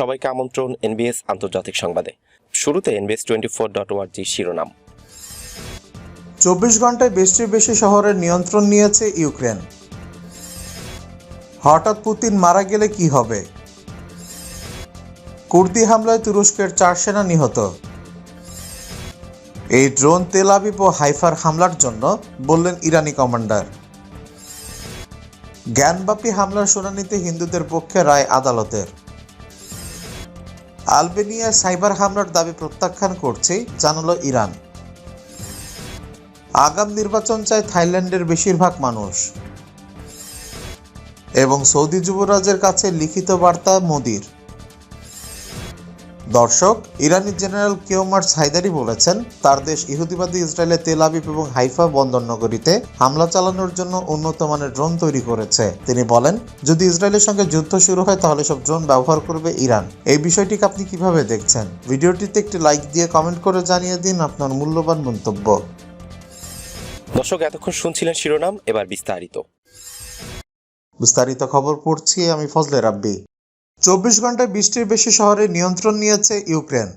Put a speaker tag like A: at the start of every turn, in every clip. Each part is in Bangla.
A: সবাইকে আমন্ত্রণ এনবিএস আন্তর্জাতিক সংবাদে। শুরুতে এনবিএস টোয়েন্টি ফোর ডট ওয়ার্জি শিরোনাম।
B: চব্বিশ ঘন্টায় বৃষ্টির বেশি শহরের নিয়ন্ত্রণ নিয়েছে ইউক্রেন। হঠাৎ পুতিন মারা গেলে কি হবে? কুর্দি হামলায় তুরস্কের চার সেনা নিহত। এই ড্রোন তেল ও হাইফার হামলার জন্য, বললেন ইরানি কমান্ডার। জ্ঞানব্যাপী হামলার শুনানিতে হিন্দুদের পক্ষে রায় আদালতের। আলবেনিয়ায় সাইবার হামলার দাবি প্রত্যাখ্যান করছে জানালো ইরান। আগাম নির্বাচন চায় থাইল্যান্ডের বেশিরভাগ মানুষ। এবং সৌদি যুবরাজের কাছে লিখিত বার্তা মোদির। দর্শক ইরানি জেনারেল কিওমার সাইদারি বলেছেন তার দেশ ইহুদিবাদী ইসরায়েলের তেল আবিব এবং হাইফা বন্দর নগরীতে হামলা চালানোর জন্য উন্নত মানের ড্রোন তৈরি করেছে। তিনি বলেন যদি ইসরায়েলের সঙ্গে যুদ্ধ শুরু হয় তাহলে সব ড্রোন ব্যবহার করবে ইরান। এই বিষয়টিকে আপনি কীভাবে দেখছেন? ভিডিওটিতে একটি লাইক দিয়ে কমেন্ট করে জানিয়ে দিন আপনার মূল্যবান মন্তব্য।
A: দর্শক এতক্ষণ শুনছিলেন শিরোনাম এবার বিস্তারিত।
B: বিস্তারিত খবর পড়ছি আমি ফজলে রাব্বি। চব্বিশ ঘন্টায় বৃষ্টির বেশি শহরে নিয়ন্ত্রণ নিয়েছে ইউক্রেন।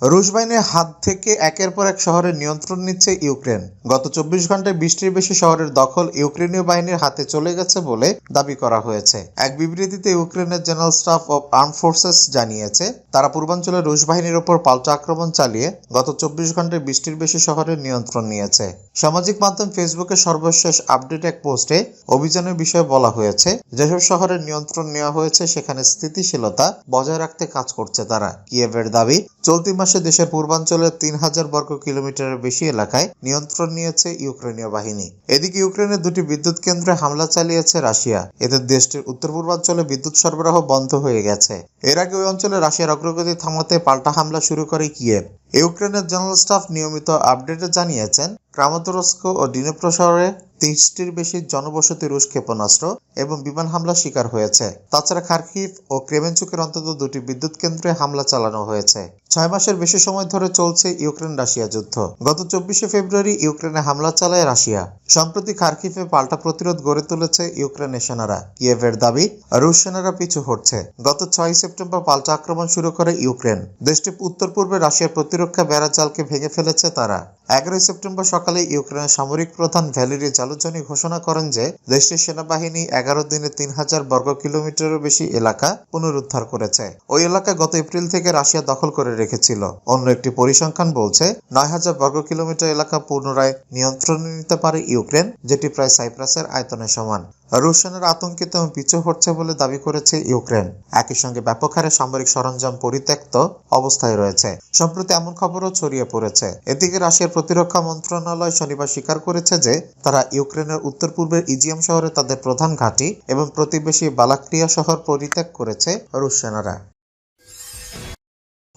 B: রুশ বাহিনীর হাত থেকে একের পর এক শহরের নিয়ন্ত্রণ নিচ্ছে ইউক্রেন। গত চব্বিশ ঘন্টায় বৃষ্টির বেশি শহরের দখল ইউক্রেনীয় বাহিনীর হাতে চলে গেছে বলে দাবি করা হয়েছে। এক বিবৃতিতে ইউক্রেনের general staff of armed forces জানিয়েছে, তারা পূর্বাঞ্চলে রুশ বাহিনীর ওপর পাল্টা আক্রমণ চালিয়ে গত চব্বিশ ঘন্টায় বৃষ্টির বেশি শহরের নিয়ন্ত্রণ নিয়েছে। সামাজিক মাধ্যম ফেসবুকে সর্বশেষ আপডেট এক পোস্টে অভিযানের বিষয়ে বলা হয়েছে, যেসব শহরের নিয়ন্ত্রণ নেওয়া হয়েছে সেখানে স্থিতিশীলতা বজায় রাখতে কাজ করছে তারা। কিয়েভের দাবি, চলতি মাসে দেশের পূর্বাঞ্চলের তিন হাজার বর্গ কিলোমিটারের বেশি এলাকায় নিয়ন্ত্রণ নিয়েছে ইউক্রেনীয় বাহিনী। এদিকে ইউক্রেনের দুটি বিদ্যুৎ কেন্দ্রে হামলা চালিয়েছে রাশিয়া। এতে দেশটির উত্তর পূর্বাঞ্চলে বিদ্যুৎ সরবরাহ বন্ধ হয়ে গেছে। এর আগে ওই অঞ্চলে রাশিয়ার অগ্রগতি থামাতে পাল্টা হামলা শুরু করে কিয়েভ। ইউক্রেনের জেনারেল স্টাফ নিয়মিত আপডেটে জানিয়েছেন ক্রামাতরস্ক ও ডিনেপ্রো শহরে তিরিশটির বেশি জনবসতি রুশ ক্ষেপণাস্ত্র এবং বিমান হামলা শিকার হয়েছে। তাছাড়া খার্কিভ ও ক্রেমেনচুকের অন্তত দুটি বিদ্যুৎ কেন্দ্রে হামলা চালানো হয়েছে। ছয় মাসের বেশি সময় ধরে চলছে ইউক্রেন রাশিয়া যুদ্ধ। গত চব্বিশে ফেব্রুয়ারি ইউক্রেনে হামলা চালায় রাশিয়া। সম্প্রতি খার্কিভে পাল্টা প্রতিরোধ গড়ে তুলেছে ইউক্রেনের সেনারা। কিয়েভের দাবি, রুশ সেনারা পিছু হটছে। গত ছয় সেপ্টেম্বর পাল্টা আক্রমণ শুরু করে ইউক্রেন। দেশটি উত্তর পূর্বে রাশিয়ার প্রতিরক্ষা বেড়া জালকে ভেঙে ফেলেছে তারা। এগারোই সেপ্টেম্বর সকালে ইউক্রেনের সামরিক প্রধান ভ্যালেরি জালুজনি ঘোষণা করেন যে, দেশটির সেনাবাহিনী এগারো দিনে তিন হাজার বর্গ কিলোমিটারেরও বেশি এলাকা পুনরুদ্ধার করেছে। ওই এলাকা গত এপ্রিল থেকে রাশিয়া দখল করে রেখেছিল। অন্য একটি পরিসংখ্যান বলছে, নয় হাজার বর্গ কিলোমিটার এলাকা পুনরায় নিয়ন্ত্রণে নিতে পারে ইউক্রেন, যেটি প্রায় সাইপ্রাসের আয়তনের সমান। রুশ সেনারা আতঙ্কিত এবং পিছু হচ্ছে বলে দাবি করেছে ইউক্রেন। একই সঙ্গে ব্যাপক হারে সামরিক সরঞ্জাম পরিত্যক্ত অবস্থায় রয়েছে। সম্প্রতি এমন খবরও ছড়িয়ে পড়েছে। এদিকে রাশিয়ার প্রতিরক্ষা মন্ত্রণালয় শনিবার স্বীকার করেছে যে, তারা ইউক্রেনের উত্তর পূর্বের ইজিয়াম শহরে তাদের প্রধান ঘাঁটি এবং প্রতিবেশী বালাক্রিয়া শহর পরিত্যাগ করেছে রুশ সেনারা।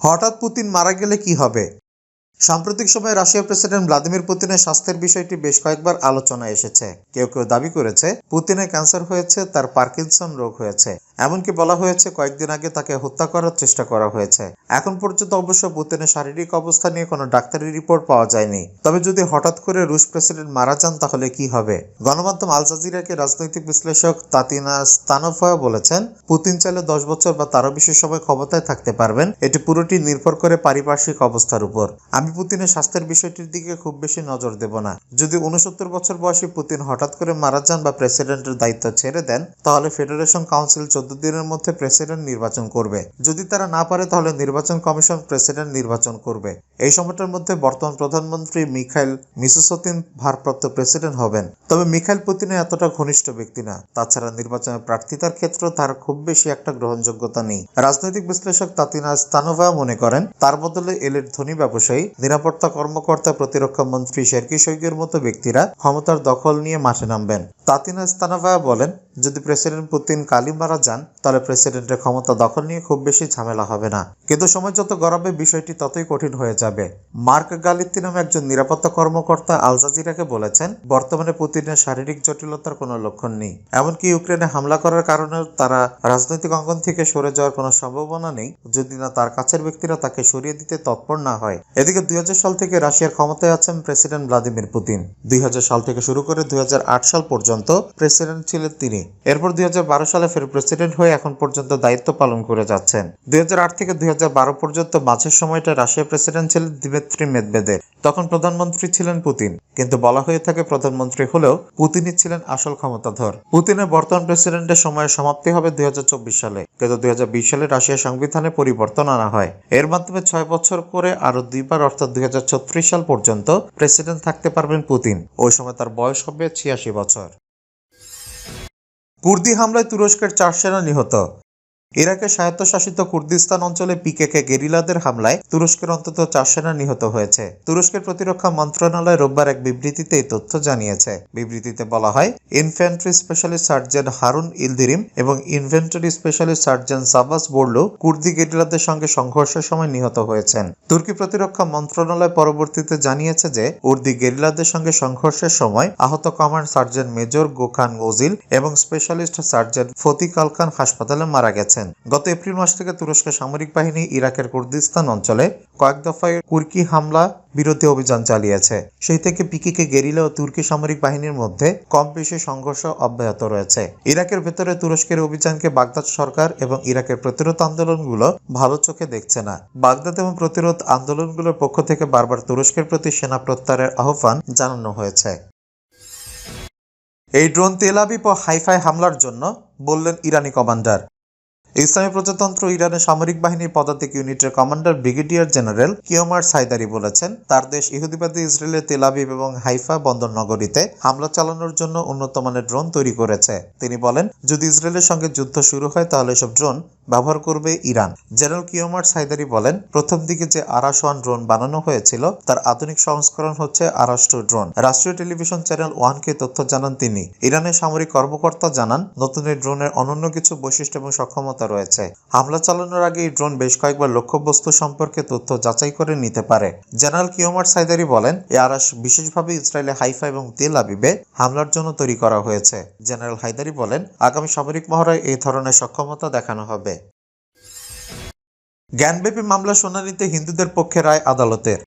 B: হঠাৎ পুতিন মারা গেলে কি হবে? সাম্প্রতিক সময়ে রাশিয়া প্রেসিডেন্ট ভ্লাদিমির পুতিনের স্বাস্থ্যের বিষয়টি বেশ কয়েকবার আলোচনায় এসেছে। কেউ কেউ দাবি করেছে পুতিনের ক্যান্সার হয়েছে, তার পার্কিনসন রোগ হয়েছে। এমনকি বলা হয়েছে কয়েকদিন আগে তাকে হত্যা করার চেষ্টা করা হয়েছে। এখন পর্যন্ত অবশ্য পুতিনের শারীরিক অবস্থা নিয়ে কোনো ডাক্তারি রিপোর্ট পাওয়া যায়নি। তবে যদি হঠাৎ করে রুশ প্রেসিডেন্ট মারা যান, তাহলে কি হবে? গণমাধ্যম আল জাজিরাকে রাজনৈতিক বিশ্লেষক তাতিনা স্তানোফা বলেছেন, পুতিন চাইলে দশ বছর বা তারও বেশি সময় ক্ষমতায় থাকতে পারবেন। এটি পুরোটি নির্ভর করে পারিপার্শ্বিক অবস্থার উপর। আমি পুতিনের স্বাস্থ্যের বিষয়টির দিকে খুব বেশি নজর দেব না। যদি উনসত্তর বছর বয়সী পুতিন হঠাৎ করে মারা যান বা প্রেসিডেন্টের দায়িত্ব ছেড়ে দেন, তাহলে ফেডারেশন কাউন্সিল চোদ্দ দিনের মধ্যে প্রেসিডেন্ট নির্বাচন করবে। যদি তারা না পারে, তাহলে নির্বাচন কমিশন প্রেসিডেন্ট নির্বাচন করবে। এই সময়টার মধ্যে বর্তমান প্রধানমন্ত্রী মিখাইল মিসুসতিন ভারপ্রাপ্ত প্রেসিডেন্ট হবেন। তবে মিখাইল পুতিনের এতটা ঘনিষ্ঠ ব্যক্তি না। তাছাড়া নির্বাচনে প্রার্থিতার ক্ষেত্রে তার খুব বেশি একটা গ্রহণযোগ্যতা নেই। রাজনৈতিক বিশ্লেষক তাতিনা স্তানোভা মনে করেন, তার বদলে এলের ধনী ব্যবসায়ী, নিরাপত্তা কর্মকর্তা প্রতিরক্ষা মন্ত্রী শেরকি শৈকের মতো ব্যক্তিরা ক্ষমতার দখল নিয়ে মাঠে নামবেন। তাতিনা স্তানোভা বলেন যদি প্রেসিডেন্ট পুতিন কালি মারা যান, তাহলে প্রেসিডেন্টের ক্ষমতা দখল নিয়ে খুব বেশি ঝামেলা হবে না। কিন্তু সময় যত গড়াবে, বিষয়টি ততই কঠিন হয়ে যাবে। মার্ক গালিত্তি নামে একজন নিরাপত্তা কর্মকর্তা আল জাজিরাকে বলেছেন, বর্তমানে পুতিনের শারীরিক জটিলতার কোনো লক্ষণ নেই। এমনকি ইউক্রেনে হামলা করার কারণে তারা রাজনৈতিক অঙ্গন থেকে সরে যাওয়ার কোনো সম্ভাবনা নেই, যদি না তার কাছের ব্যক্তিরা তাকে সরিয়ে দিতে তৎপর না হয়। এদিকে দুই হাজার সাল থেকে রাশিয়ার ক্ষমতায় আছেন প্রেসিডেন্ট ভ্লাদিমির পুতিন। দুই হাজার সাল থেকে শুরু করে দুই হাজার আট সাল পর্যন্ত প্রেসিডেন্ট ছিলেন তিনি। এরপর দুই হাজার বারো সালে ফের প্রেসিডেন্ট হয়ে এখন পর্যন্ত দায়িত্ব পালন করে যাচ্ছেন। দুই হাজার আট থেকে দুই হাজার বারো পর্যন্ত মাঝের সময়টা রাশিয়ার প্রেসিডেন্ট ছিলেন দিমেত্রি মেদভেদেভ তখন প্রধানমন্ত্রী ছিলেন পুতিন। কিন্তু বলা হয়ে থাকে প্রধানমন্ত্রী হলেও পুতিনই ছিলেন আসল ক্ষমতাধর। পুতিনের বর্তমান প্রেসিডেন্টের সময়ের সমাপ্তি হবে দুই হাজার চব্বিশ সালে। কিন্তু দুই হাজার বিশ সালে রাশিয়ার সংবিধানে পরিবর্তন আনা হয়। এর মাধ্যমে ছয় বছর করে আরও দুইবার, অর্থাৎ দুই হাজার ছত্রিশ সাল পর্যন্ত প্রেসিডেন্ট থাকতে পারবেন পুতিন। ওই সময় তার বয়স হবে ছিয়াশি বছর। কুর্দি হামলায় তুরস্কের চার সেনা নিহত। ইরাকের স্বায়ত্তশাসিত কুর্দিস্তান অঞ্চলে পিকেকে গেরিলাদের হামলায় তুরস্কের অন্তত চার সেনা নিহত হয়েছে। তুরস্কের প্রতিরক্ষা মন্ত্রণালয় রোববার এক বিবৃতিতে এই তথ্য জানিয়েছে। বিবৃতিতে বলা হয়, infantry specialist sergeant Harun Yildirim এবং inventory specialist sergeant Sabas Borlu কুর্দি গেরিলাদের সঙ্গে সংঘর্ষের সময় নিহত হয়েছেন। তুর্কি প্রতিরক্ষা মন্ত্রণালয় পরবর্তীতে জানিয়েছে যে, উর্দি গেরিলাদের সঙ্গে সংঘর্ষের সময় আহত command sergeant major Gokhan Ozil এবং স্পেশালিস্ট সার্জন ফতি কালকান হাসপাতালে মারা গেছেন। গত এপ্রিল মাস থেকে তুরস্কের সামরিক বাহিনী ইরাকের কুর্দিস্তান অঞ্চলে কয়েক দফায় কুর্কি হামলা বিরোধী অভিযান চালিয়েছে। সেই থেকে পিকিকে গেরিলা ও তুর্কি সামরিক বাহিনীর মধ্যে কম বেশি সংঘর্ষ অব্যাহত রয়েছে। ইরাকের ভেতরে তুরস্কের অভিযানকে বাগদাদ সরকার এবং ইরাকের প্রতিরোধ আন্দোলনগুলো ভালো চোখে দেখছে না। বাগদাদ এবং প্রতিরোধ আন্দোলনগুলোর পক্ষ থেকে বারবার তুরস্কের প্রতি সেনা প্রত্যাহারের আহ্বান জানানো হয়েছে। এই ড্রোন তেল আবিব ও হাইফাই হামলার জন্য বললেন ইরানি কমান্ডার। ইসলামী প্রজাতন্ত্র ইরানের সামরিক বাহিনীর পদাতিক ইউনিটের commander brigadier general Kiomars Heydari বলেছেন, তার দেশ ইহুদিবাদী ইসরায়েলের তেলাবিব এবং হাইফা বন্দর নগরীতে হামলা চালানোর জন্য উন্নত মানের ড্রোন তৈরি করেছে। তিনি বলেন, যদি ইসরায়েলের সঙ্গে যুদ্ধ শুরু হয় তাহলে এসব ড্রোন ব্যবহার করবে ইরান। জেনারেল কিওমার সাইদারি বলেন, প্রথম দিকে যে আরাস ওয়ান ড্রোন বানানো হয়েছিল, তার আধুনিক সংস্করণ হচ্ছে আরাস টু ড্রোন। রাষ্ট্রীয় টেলিভিশন চ্যানেল ওয়ানকে তথ্য জানান তিনি। ইরানের সামরিক কর্মকর্তা জানান, নতুন এই ড্রোনের অনন্য কিছু বৈশিষ্ট্য এবং সক্ষমতা রয়েছে। হামলা চালানোর আগে এই ড্রোন বেশ কয়েকবার লক্ষ্যবস্তু সম্পর্কে তথ্য যাচাই করে নিতে পারে। জেনারেল কিওমার সাইদারি বলেন এই আরাস বিশেষভাবে ইসরায়েলে হাইফা এবং তেল আবিবে হামলার জন্য তৈরি করা হয়েছে। জেনারেল হায়দারি বলেন, আগামী সামরিক মহড়ায় এই ধরনের সক্ষমতা দেখানো হবে। জ্ঞানব্যাপী মামলা শুনানিতে হিন্দুদের পক্ষে রায় আদালতের।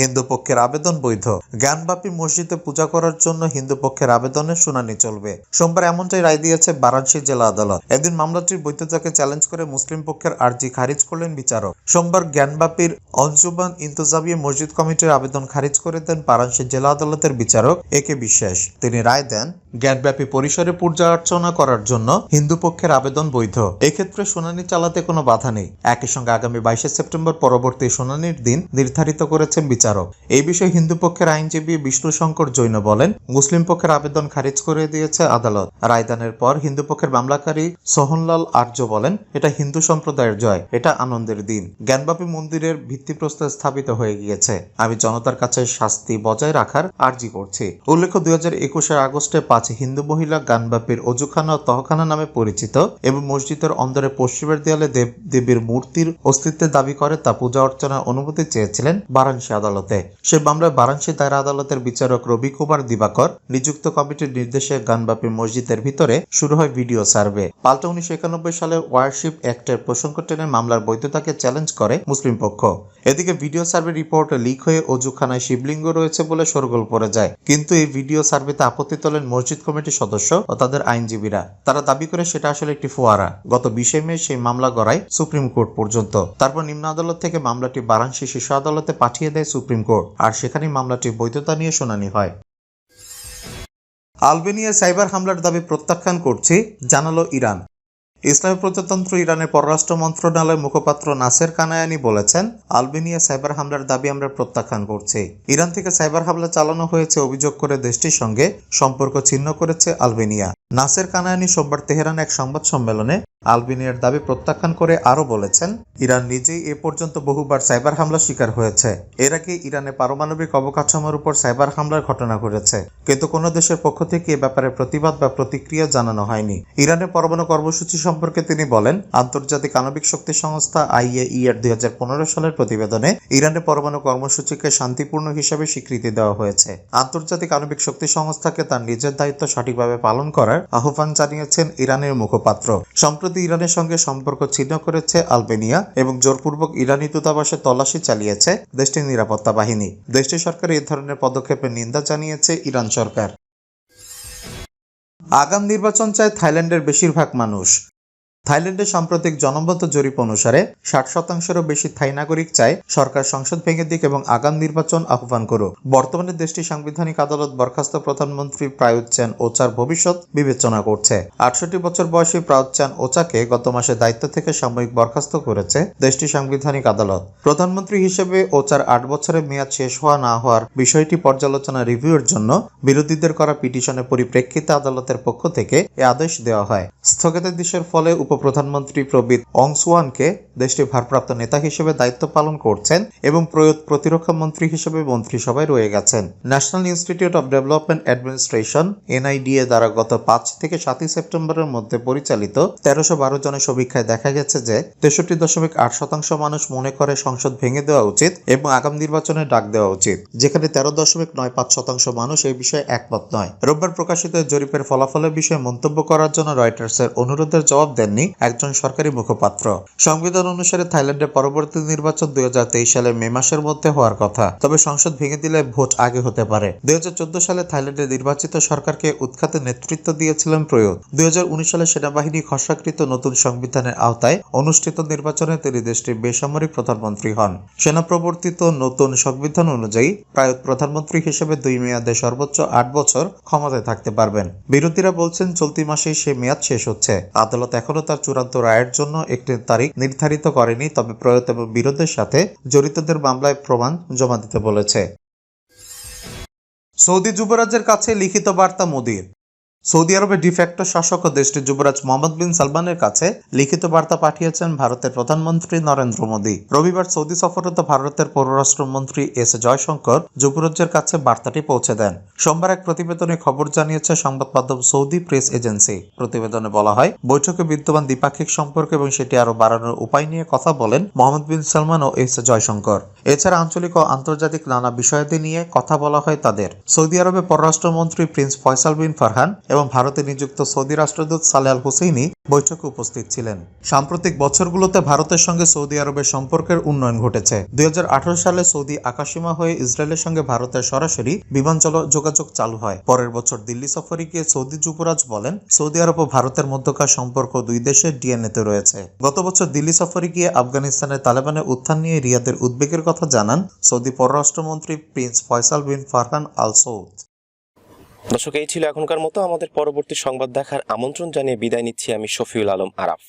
B: হিন্দু পক্ষের আবেদন বৈধ। জ্ঞানব্যাপী মসজিদে পূজা করার জন্য হিন্দু পক্ষের আবেদনের শুনানি চলবে। সোমবার এমনটাই রায় দিয়েছে বারাণসী জেলা আদালত। এদিন মামলাটির বৈধতাকে চ্যালেঞ্জ করে মুসলিম পক্ষের আর্জি খারিজ করলেন বিচারক। সোমবার জ্ঞানব্যাপীর অঞ্জুবান ইন্তজামিয়া মসজিদ কমিটির আবেদন খারিজ করে দেন বারাণসী জেলা আদালতের বিচারক এ কে বিশ্বাস। তিনি রায় দেন জ্ঞানব্যাপী পরিসরে পূজা অর্চনা করার জন্য হিন্দু পক্ষের আবেদন বৈধ। এক্ষেত্রে শুনানি চালাতে কোনো বাধা নেই। একই সঙ্গে আগামী বাইশে সেপ্টেম্বর পরবর্তী শুনানির দিন নির্ধারিত করেছেন বিচারক। এই বিষয়ে হিন্দু পক্ষের আইনজীবী বিষ্ণু শঙ্কর জৈন বলেন, মুসলিম পক্ষের আবেদন খারিজ করে দিয়েছে আদালত। রায়দানের পর হিন্দু পক্ষের মামলাকারী সোহনলাল আর্য বলেন, এটা হিন্দু সম্প্রদায়ের জয়, এটা আনন্দের দিন। জ্ঞানব্যাপী মন্দিরের ভিত্তিপ্রস্তর স্থাপিত হয়ে গিয়েছে। আমি জনতার কাছে শাস্তি বজায় রাখার আর্জি করছি। উল্লেখ্য, দুই হাজার একুশের আগস্টে পাঁচ হিন্দু মহিলা গানব্যাপীর অজুখানা ও তহখানা নামে পরিচিত এবং মসজিদের অন্দরে পশ্চিমের দেয়ালে দেব, দেবীর মূর্তির অস্তিত্বের দাবি করে তা পূজা অর্চনার অনুমতি চেয়েছিলেন বারাণসী আদালতে। সে মামলায় বারাণসী দায়রা আদালতের বিচারক রবি কুমার দিবাকর নিযুক্ত কমিটির নির্দেশে গানব্যাপী মসজিদের ভিতরে শুরু হয় ভিডিও সার্ভে। পাল্টা উনিশশো একানব্বই সালে ওয়ারশিপ অ্যাক্টের প্রসঙ্গ টেনে মামলার বৈধতাকে চ্যালেঞ্জ করে মুসলিম পক্ষ। এদিকে ভিডিও সার্ভে রিপোর্ট লিক হয়ে অজুখানায় শিবলিঙ্গ রয়েছে বলে সরগোল পড়ে যায়। কিন্তু এই ভিডিও সার্ভেতে আপত্তি তোলেন মসজিদ কমিটির সদস্য ও তাদের আইনজীবীরা। তারা দাবি করে সেটা আসলে একটি ফোয়ারা। গত বিশে মে সেই মামলা গড়ায় সুপ্রিম কোর্ট পর্যন্ত। তারপর নিম্ন আদালত থেকে মামলাটি বারাণসী শীর্ষ আদালতে পাঠিয়ে দেয় সুপ্রিম কোর্ট। আর সেখানেই মামলাটি বৈধতা নিয়ে শুনানি হয়। আলবেনিয়ার সাইবার হামলার দাবি প্রত্যাখ্যান করছে জানালো ইরান। ইসলামী প্রজাতন্ত্র ইরানের পররাষ্ট্র মন্ত্রণালয়ের মুখপাত্র নাসের কানায়ানি বলেছেন, আলবেনিয়া সাইবার হামলার দাবি আমরা প্রত্যাখ্যান করছি। ইরান থেকে সাইবার হামলা চালানো হয়েছে অভিযোগ করে দেশটির সঙ্গে সম্পর্ক ছিন্ন করেছে আলবেনিয়া। নাসের কানায়ানি সোমবার তেহরান এক সংবাদ সম্মেলনে আলবেনিয়ার দাবি প্রত্যাখ্যান করে আরও বলেছেন, ইরান নিজেই এ পর্যন্ত বহুবার সাইবার হামলার শিকার হয়েছে। এর আগে ইরানে পারমাণবিক অবকাঠামোর উপর সাইবার হামলার ঘটনা ঘটেছে। কিন্তু কোনো দেশের পক্ষ থেকে এ ব্যাপারে প্রতিবাদ বা প্রতিক্রিয়া জানানো হয়নি। ইরানের পরমাণু কর্মসূচি সম্পর্কে তিনি বলেন, আন্তর্জাতিক আণবিক শক্তি সংস্থা আইএই এর দুই সালের প্রতিবেদনে ইরানের পরমাণু কর্মসূচিকে শান্তিপূর্ণ হিসেবে স্বীকৃতি দেওয়া হয়েছে। আন্তর্জাতিক আণবিক শক্তি সংস্থাকে তার নিজের দায়িত্ব সঠিকভাবে পালন করার আহ্বান জানিয়েছেন ইরানের মুখপাত্র। সম্প্রতি ইরানের সঙ্গে সম্পর্ক ছিন্ন করেছে আলবেনিয়া এবং জোরপূর্বক ইরানি দূতাবাসে তল্লাশি চালিয়েছে দেশটির নিরাপত্তা বাহিনী। দেশটির সরকার এ ধরনের পদক্ষেপের নিন্দা জানিয়েছে ইরান সরকার। আগাম নির্বাচন চায় থাইল্যান্ডের বেশিরভাগ মানুষ। থাইল্যান্ডের সাম্প্রতিক জনমত জরিপ অনুসারে, ষাট শতাংশেরও বেশি থাই নাগরিক চায় সরকার সংসদ ভেঙে দিক এবং আগাম নির্বাচন আহ্বান করুক। বর্তমানে দেশটির সাংবিধানিক আদালত বরখাস্ত প্রধানমন্ত্রী প্রায়ুত চ্যান ওচার ভবিষ্যৎ বিবেচনা করছে। আটষট্টি বছর বয়সী প্রায়ুত চ্যান ওচাকে গত মাসে দায়িত্ব থেকে সাময়িক বরখাস্ত করেছে দেশটির সাংবিধানিক আদালত। প্রধানমন্ত্রী হিসেবে ওচার আট বছরের মেয়াদ শেষ হওয়া না হওয়ার বিষয়টি পর্যালোচনা রিভিউর জন্য বিরোধীদের করা পিটিশনের পরিপ্রেক্ষিতে আদালতের পক্ষ থেকে এ আদেশ দেওয়া হয়। স্থগিতাদেশের ফলে উপপ্রধানমন্ত্রী প্রবীত অংসওয়ানকে দেশটির ভারপ্রাপ্ত নেতা হিসেবে দায়িত্ব পালন করছেন এবং প্রয়োগ প্রতিরক্ষা মন্ত্রী হিসেবে মন্ত্রিসভায় রয়ে গেছেন। National Institute of Development Administration, NIDA, দ্বারা গত পাঁচ থেকে সাতই সেপ্টেম্বরের মধ্যে পরিচালিত তেরোশো বারো জনের সমীক্ষায় দেখা গেছে যে তেষট্টি দশমিক আট শতাংশ মানুষ মনে করে সংসদ ভেঙে দেওয়া উচিত এবং আগাম নির্বাচনে ডাক দেওয়া উচিত। যেখানে তেরো দশমিক নয় পাঁচ শতাংশ মানুষ এই বিষয়ে একমত নয়। রোববার প্রকাশিত জরিপের ফলাফলের বিষয়ে মন্তব্য করার জন্য রয়টার্সের অনুরোধের জবাব দেননি একজন সরকারি মুখপাত্র। সংবিধান অনুসারে থাইল্যান্ডের পরবর্তী নির্বাচন দুই সালের মে মাসের মধ্যে হওয়ার কথা। তবে সংসদ ভেঙে দিলে ভোট আগে হতে পারে। দুই সালে থাইল্যান্ডের নির্বাচিত সরকারকে উৎখাতে নেতৃত্ব দিয়েছিলেন প্রয়োগ। দুই সালে সেনাবাহিনী খসড়াকৃত নতুন সংবিধানের আওতায় অনুষ্ঠিত নির্বাচনে তিনি দেশটির বেসামরিক প্রধানমন্ত্রী হন। সেনা প্রবর্তিত নতুন সংবিধান অনুযায়ী প্রায় প্রধানমন্ত্রী হিসেবে দুই মেয়াদে সর্বোচ্চ আট বছর ক্ষমতায় থাকতে পারবেন। বিরোধীরা বলছেন, চলতি মাসেই সে মেয়াদ শেষ হচ্ছে। আদালত এখনও তার চূড়ান্ত রায়ের জন্য একটি তারিখ নির্ধারিত করেনি, তবে প্রয়ত এবং বিরোধের সাথে জড়িতদের মামলায় প্রমাণ জমা দিতে বলেছে। সৌদি যুবরাজের কাছে লিখিত বার্তা মোদির। সৌদি আরবের ডিফ্যাক্টো শাসক ও দেশটির যুবরাজ মোহাম্মদ বিন সালমানের কাছে লিখিত বার্তা পাঠিয়েছেন ভারতের প্রধানমন্ত্রী নরেন্দ্র মোদী। রবিবার সৌদি সফররত ভারতের পররাষ্ট্রমন্ত্রী এস জয়শঙ্কর যুবরাজের কাছে বার্তাটি পৌঁছে দেন। সোমবার এক প্রতিবেদনে খবর জানিয়েছে সংবাদ মাধ্যম সৌদি প্রেস এজেন্সি। প্রতিবেদনে বলা হয়, বৈঠকে বিদ্যমান দ্বিপাক্ষিক সম্পর্ক এবং সেটি আরও বাড়ানোর উপায় নিয়ে কথা বলেন মোহাম্মদ বিন সালমান ও এস জয়শঙ্কর। এছাড়া আঞ্চলিক ও আন্তর্জাতিক নানা বিষয়াদি নিয়ে কথা বলা হয় তাদের। সৌদি আরবে পররাষ্ট্রমন্ত্রী প্রিন্স ফয়সাল বিন ফারহান এবং ভারতে নিযুক্ত সৌদি রাষ্ট্রদূত সালে আল হুসেইনি বৈঠকে উপস্থিত ছিলেন। সাম্প্রতিক বছরগুলোতে ভারতের সঙ্গে সৌদি আরবের সম্পর্কের উন্নয়ন ঘটেছে। দুই সালে সৌদি আকাশসীমা হয়ে ইসরায়েলের সঙ্গে ভারতের সরাসরি বিমান চল- যোগাযোগ চালু হয়। পরের বছর দিল্লি সফরে গিয়ে সৌদি যুবরাজ বলেন, সৌদি আরব ও ভারতের মধ্যকার সম্পর্ক দুই দেশের ডিএনএতে রয়েছে। গত বছর দিল্লি সফরে গিয়ে আফগানিস্তানের তালেবানের উত্থান নিয়ে রিয়াদের উদ্বেগের কথা জানান সৌদি পররাষ্ট্রমন্ত্রী prince Faisal bin Farhan Al Saud
A: দর্শক, এই ছিল এখনকার মতো। আমাদের পরবর্তী সংবাদ দেখার আমন্ত্রণ জানিয়ে বিদায় নিচ্ছি আমি শফিউল আলম আরাফ।